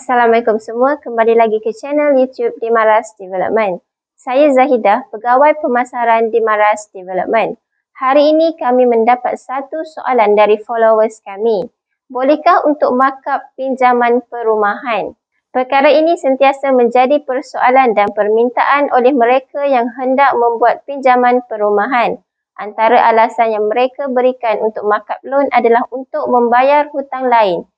Assalamualaikum semua, kembali lagi ke channel YouTube Dimaras Development. Saya Zahidah, pegawai pemasaran Dimaras Development. Hari ini kami mendapat satu soalan dari followers kami. Bolehkah untuk markup pinjaman perumahan? Perkara ini sentiasa menjadi persoalan dan permintaan oleh mereka yang hendak membuat pinjaman perumahan. Antara alasan yang mereka berikan untuk markup loan adalah untuk membayar hutang lain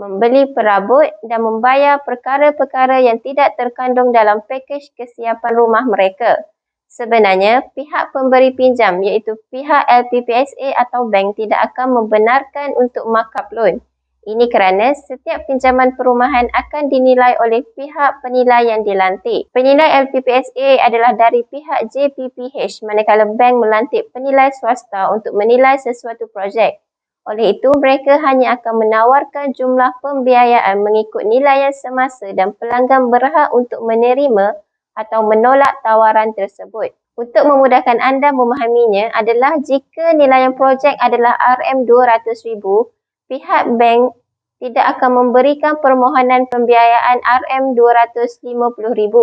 membeli perabot dan membayar perkara-perkara yang tidak terkandung dalam pakej kesiapan rumah mereka. Sebenarnya, pihak pemberi pinjam iaitu pihak LPPSA atau bank tidak akan membenarkan untuk markup loan. Ini kerana setiap pinjaman perumahan akan dinilai oleh pihak penilai yang dilantik. Penilai LPPSA adalah dari pihak JPPH manakala bank melantik penilai swasta untuk menilai sesuatu projek. Oleh itu, mereka hanya akan menawarkan jumlah pembiayaan mengikut nilai yang semasa dan pelanggan berhak untuk menerima atau menolak tawaran tersebut. Untuk memudahkan anda memahaminya adalah jika nilai yang projek adalah RM200,000, pihak bank tidak akan memberikan permohonan pembiayaan RM250,000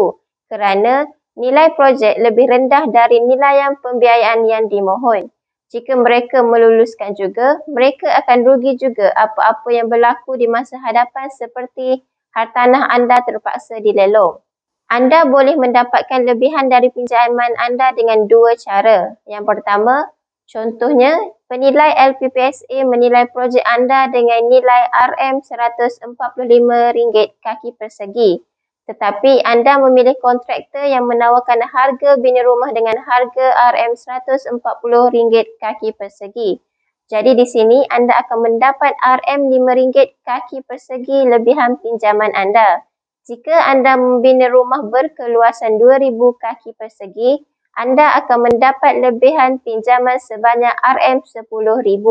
kerana nilai projek lebih rendah dari nilai yang pembiayaan yang dimohon. Jika mereka meluluskan juga, mereka akan rugi juga apa-apa yang berlaku di masa hadapan seperti hartanah anda terpaksa dilelong. Anda boleh mendapatkan lebihan dari pinjaman anda dengan dua cara. Yang pertama, contohnya, penilai LPPSA menilai projek anda dengan nilai RM145 kaki persegi tetapi anda memilih kontraktor yang menawarkan harga bina rumah dengan harga RM140 kaki persegi. Jadi di sini anda akan mendapat RM5 kaki persegi lebihan pinjaman anda. Jika anda membina rumah berkeluasan 2000 kaki persegi, anda akan mendapat lebihan pinjaman sebanyak RM10,000.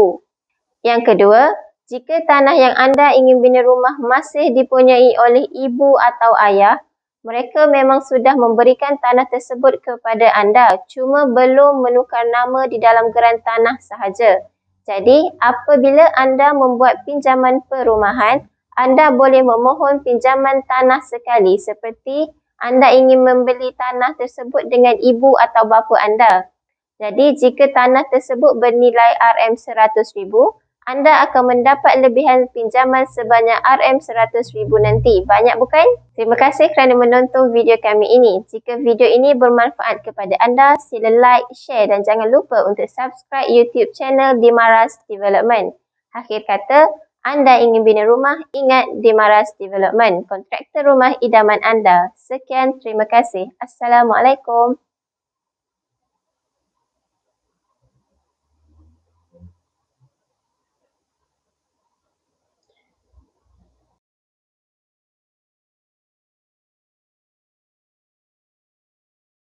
Yang kedua, jika tanah yang anda ingin bina rumah masih dipunyai oleh ibu atau ayah, mereka memang sudah memberikan tanah tersebut kepada anda cuma belum menukar nama di dalam geran tanah sahaja. Jadi, apabila anda membuat pinjaman perumahan, anda boleh memohon pinjaman tanah sekali seperti anda ingin membeli tanah tersebut dengan ibu atau bapa anda. Jadi, jika tanah tersebut bernilai RM100,000, anda akan mendapat lebihan pinjaman sebanyak RM100,000 nanti. Banyak bukan? Terima kasih kerana menonton video kami ini. Jika video ini bermanfaat kepada anda, sila like, share dan jangan lupa untuk subscribe YouTube channel Dimaras Development. Akhir kata, anda ingin bina rumah, ingat Dimaras Development, kontraktor rumah idaman anda. Sekian, terima kasih. Assalamualaikum.